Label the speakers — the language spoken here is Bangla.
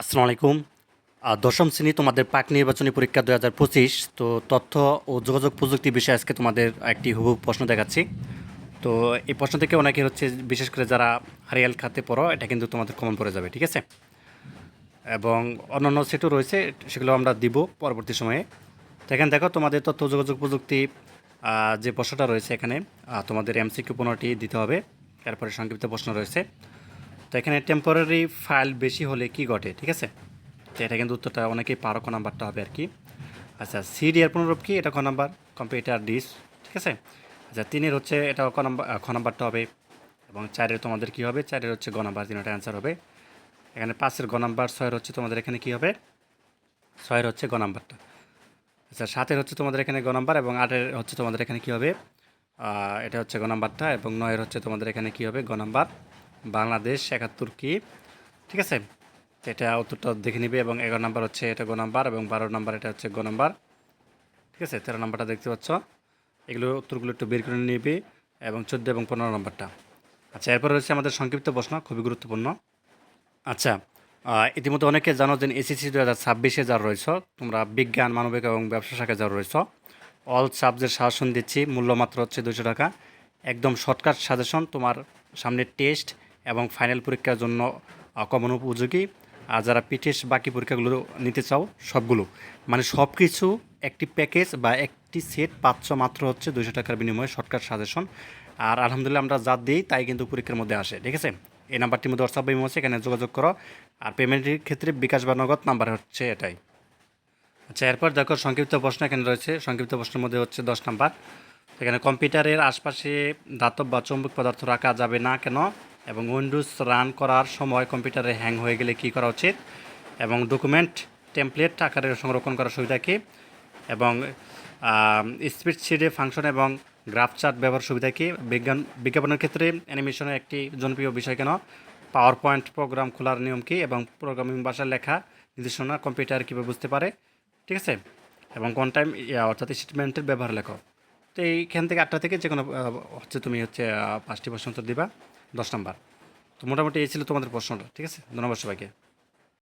Speaker 1: আসসালামু আলাইকুম। দশম শ্রেণি তোমাদের পাক নির্বাচনী পরীক্ষা দু হাজার পঁচিশ। তো তথ্য ও যোগাযোগ প্রযুক্তি বিষয়ে আজকে তোমাদের একটি হুবহু প্রশ্ন দেখাচ্ছি। তো এই প্রশ্ন থেকে অনেকে হচ্ছে, বিশেষ করে যারা হারিয়াল খাতে পড়ো, এটা কিন্তু তোমাদের কমন পড়ে যাবে, ঠিক আছে? এবং অন্যান্য সেটও রয়েছে, সেগুলো আমরা দিব পরবর্তী সময়ে। তো এখানে দেখো, তোমাদের তথ্য, যোগাযোগ প্রযুক্তি যে প্রশ্নটা রয়েছে এখানে তোমাদের এমসিকিউ পনেরোটি দিতে হবে। তারপরে সংক্ষিপ্ত প্রশ্ন রয়েছে। তো এখানে টেম্পোরারি ফাইল বেশি হলে কি ঘটে, ঠিক আছে? তো এটা কিন্তু উত্তরটা অনেকেই পারো ক নাম্বারটা হবে আর কি। আচ্ছা সিডিআর পুনরূপ কি? এটা ক নাম্বার? কম্পিউটার ডিস ঠিক আছে? আচ্ছা তিনের হচ্ছে এটা ক নাম্বার খ নাম্বারটা হবে। এবং চারের তোমাদের কি হবে? চারের হচ্ছে গ নাম্বার, তিনটা অ্যান্সার হবে। এখানে পাঁচের গ নাম্বার, ছয়ের হচ্ছে তোমাদের এখানে কি হবে? ছয়ের হচ্ছে গ নাম্বারটা। আচ্ছা সাতের হচ্ছে তোমাদের এখানে গ নাম্বার এবং আটের হচ্ছে তোমাদের এখানে কি হবে? এটা হচ্ছে গ নাম্বারটা এবং নয়ের হচ্ছে তোমাদের এখানে কি হবে? গ নাম্বার। বাংলাদেশ একাত্তর কি? ঠিক আছে? এটা উত্তরটা দেখে নিবে এবং এগারো নাম্বার হচ্ছে এটা গ নাম্বার এবং বারো নাম্বার এটা হচ্ছে গ নাম্বার। ঠিক আছে? তেরো নাম্বারটা দেখতে পাচ্ছ। এগুলো উত্তরগুলো একটু বের করে নিবে এবং চোদ্দ এবং পনেরো নাম্বারটা। আচ্ছা এরপর হচ্ছে আমাদের সংক্ষিপ্ত প্রশ্ন, খুবই গুরুত্বপূর্ণ। আচ্ছা ইতিমধ্যে অনেকে জানো যে এসএসসি দু হাজার ছাব্বিশে যারা রয়েছ, তোমরা বিজ্ঞান, মানবিক এবং ব্যবসা শাখায় যারা রয়েছ অল সাবজেক্ট সাজেশন দিচ্ছি, মূল্য মাত্র হচ্ছে দুশো টাকা। একদম শর্টকাট সাজেশন তোমার সামনে টেস্ট এবং ফাইনাল পরীক্ষার জন্য কমন উপযোগী। আর যারা পিটেস্ট বাকি পরীক্ষাগুলো নিতে চাও, সবগুলো। মানে সব কিছু একটি প্যাকেজ বা একটি সেট পাচ্ছ মাত্র হচ্ছে দুশো টাকার বিনিময়ে শর্টকাট সাজেশন আর আলহামদুলিল্লাহ আমরা যা দিই তাই কিন্তু পরীক্ষার মধ্যে আসে, ঠিক আছে? এই নাম্বারটির মধ্যে হোয়াটসঅ্যাপ ইমো আছে, এখানে যোগাযোগ করো। আর পেমেন্টের ক্ষেত্রে বিকাশ বা নগদ নাম্বার হচ্ছে এটাই। আচ্ছা এরপর দেখো সংক্ষিপ্ত প্রশ্ন এখানে রয়েছে। সংক্ষিপ্ত প্রশ্নের মধ্যে হচ্ছে দশ নাম্বার। এখানে কম্পিউটারের আশপাশে ধাতব বা চৌম্বক পদার্থ রাখা যাবে না কেন? এবং উইন্ডোজ রান করার সময় কম্পিউটারে হ্যাং হয়ে গেলে কী করা উচিত? এবং ডকুমেন্ট টেমপ্লেট আকারে সংরক্ষণ করার সুবিধা কী? এবং স্পিড সিডে ফাংশন এবং গ্রাফ চার্ট ব্যবহার সুবিধা কী? বিজ্ঞান, বিজ্ঞাপনের ক্ষেত্রে অ্যানিমেশনের একটি জনপ্রিয় বিষয় কেন? পাওয়ার পয়েন্ট প্রোগ্রাম খোলার নিয়ম কী? এবং প্রোগ্রামিং ভাষার লেখা নির্দেশনা কম্পিউটার কীভাবে বুঝতে পারে? ঠিক আছে? এবং কোন টাইম অর্থাৎ স্টেটমেন্টের ব্যবহার লেখো তো এইখান থেকে আটটা থেকে যে কোনো হচ্ছে তুমি হচ্ছে পাঁচটি প্রশ্ন উত্তর দিবা। দশ নাম্বার। তো মোটামুটি এই ছিল তোমাদের প্রশ্নটা ঠিক আছে? ধন্যবাদ সবাইকে।